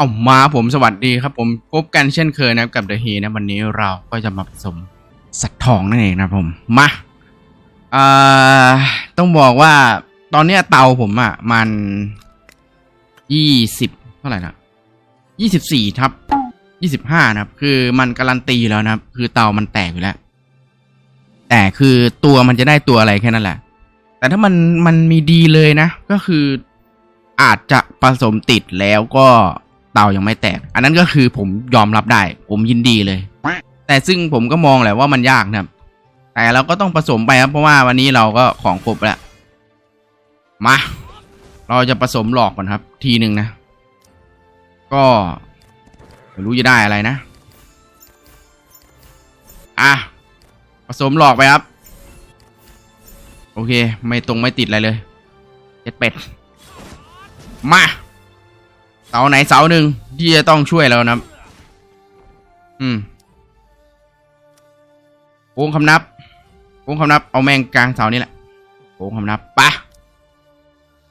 เอามาผมสวัสดีครับผมพบกันเช่นเคยนะครับกับเดอะฮีนะวันนี้เราก็จะมาผสมสัตว์ทองนั่นเองนะผมมาอ่าต้องบอกว่าตอนเนี้ยเตาผมอะ มันยี่สิบเท่าไหร่นะยี่สิบสี่ทับยี่สิบห้านะครับ คือมันการันตีแล้วนะครับ คือเตามันแตกอยู่แล้ว แต่คือตัวมันจะได้ตัวอะไรแค่นั้นแหละ แต่ถ้ามันมันมีดีเลยนะ ก็คืออาจจะผสมติดแล้วก็ เตายังไม่แตก อันนั้นก็คือผมยอมรับได้ ผมยินดีเลย แต่ซึ่งผมก็มองแหละว่ามันยากนะครับ แต่เราก็ต้องผสมไปครับ เพราะว่าวันนี้เราก็ของครบแล้วมา เราจะผสมหลอกก่อนครับ ทีหนึ่งนะ ก็ไม่รู้จะได้อะไรนะ อะผสมหลอกไปครับ โอเค ไม่ตรงไม่ติดอะไรเลยเจ็ดเป็ด มา เสาไหนเสาหนึ่งที่จะต้องช่วยเรานะครับ อืมโค้งคำนับโค้งคำนับ เอาแมงกลางเสานี่แหละโค้งคำนับปะ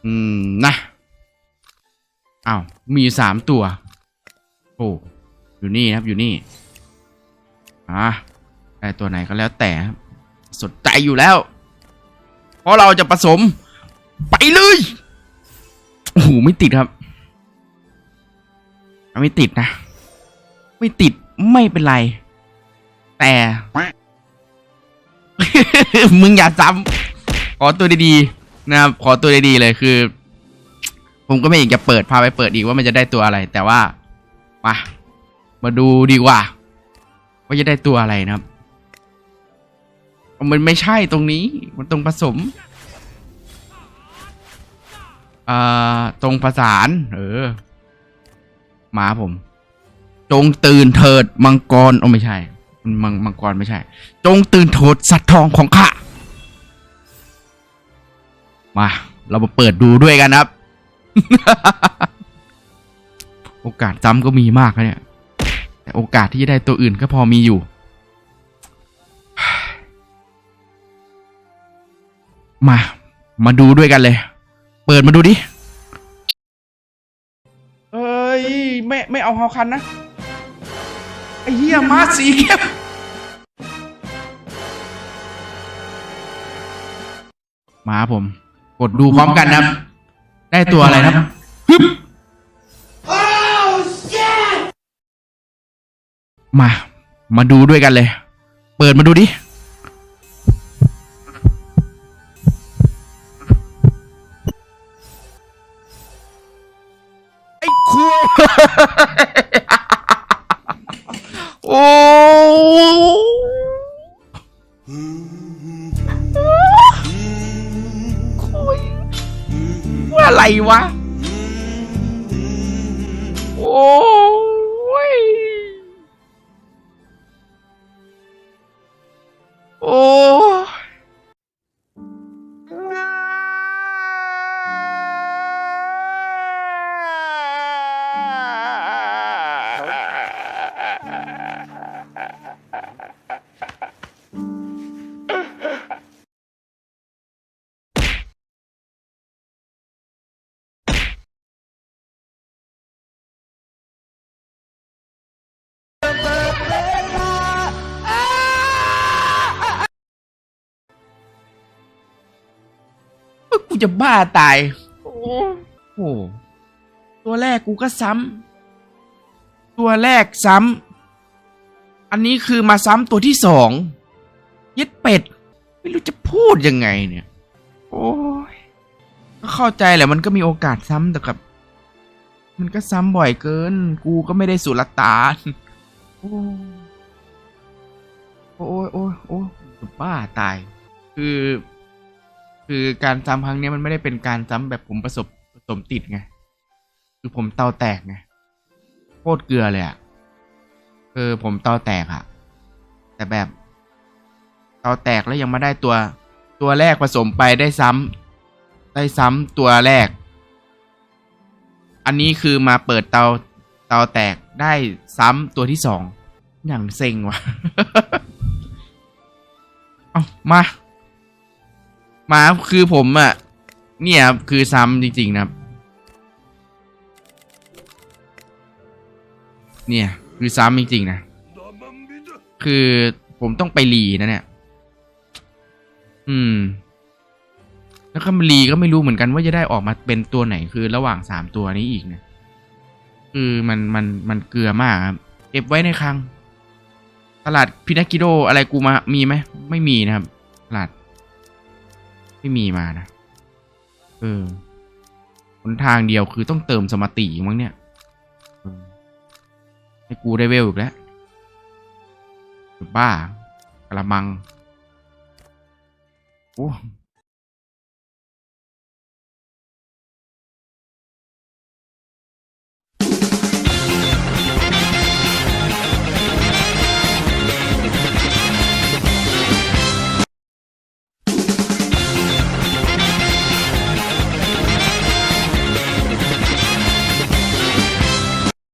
อืมนะอ้าวมีสามตัว โอ้อยู่นี่นะครับอยู่นี่อ่าได้ตัวไหนก็แล้วแต่สนใจอยู่แล้ว เพราะเราจะผสม ไปเลยโอ้โหไม่ติดครับ ไม่ติดนะ ไม่ติดไม่เป็นไร แต่ มึงอย่าซ้ำขอตัวดีๆนะครับขอตัวดีๆเลยคือ ผมก็ไม่อยากจะเปิดพาไปเปิดอีกว่ามันจะได้ตัวอะไร แต่ว่ามามาดูดีกว่า ว่าจะได้ตัวอะไรนะครับ มันไม่ใช่ตรงนี้ มันตรงผสมอ่าตรงประสาน เออ มาผม จงตื่นเถิดมังกรโอ้ไม่ใช่มังมังกรไม่ใช่ จงตื่นโถิดสัตว์ทองของข้ามา เรามาเปิดดูด้วยกันครับ โอกาสซ้ำก็มีมากนะเนี่ย แต่โอกาสที่จะได้ตัวอื่นก็พอมีอยู่ มา มาดูด้วยกันเลย เปิดมาดูดิ ยไม่ไม่เอาเฮาคันนะไอ้เหี้ยมาสีเข้มมาผม กดดูพร้อมกันนะครับ ได้ตัวอะไรนะครับฮึบมา มาดูด้วยกันเลย เปิดมาดูดิ อะไรวะ โอ้ย โอ้ จะบ้าตาย โอ้โหตัวแรกกูก็ซ้ำตัวแรกซ้ำอันนี้คือมาซ้ำตัวที่สองเย็ดเป็ด ไม่รู้จะพูดยังไงเนี่ย โอ้ยก็เข้าใจแหละมันก็มีโอกาสซ้ำแต่กับ มันก็ซ้ำบ่อยเกิน กูก็ไม่ได้สุลต่านโอ้โอ้ยโอ้ยโอ้ยจะบ้าตาย คือ คือการซ้ำครั้งนี้มันไม่ได้เป็นการซ้ำแบบผมประสบผสมติดไง คือผมเตาแตกไงโคตรเกลือเลยอะคือผมเตาแตกอะแต่แบบเตาแตกแล้วยังมาได้ตัวตัวแรกผสมไปได้ซ้ำได้ซ้ำตัวแรก อันนี้คือมาเปิดเตาเตาแตกได้ซ้ำตัวที่สองอย่างเซ็งว่ะ เอามา มาคือผมอะเนี่ยครับคือซ้ำจริง ๆ นะครับ เนี่ยคือซ้ำจริง ๆ นะ คือผมต้องไปรีนะเนี่ย อืม แล้วก็รีก็ไม่รู้เหมือนกันว่าจะได้ออกมาเป็นตัวไหนคือระหว่างสามตัวนี้อีกเนี่ยคือมันมันมันเกลือมากครับเก็บไว้ในคลัง ตลาดพินากิโดอะไรกูมามีไหมไม่มีนะครับ ตลาด ไม่มีมานะ เออหนทางเดียวคือต้องเติมสมาติมั้งเนี่ยให้กูได้เวลอีกแล้วบ้ากระมัง โอ้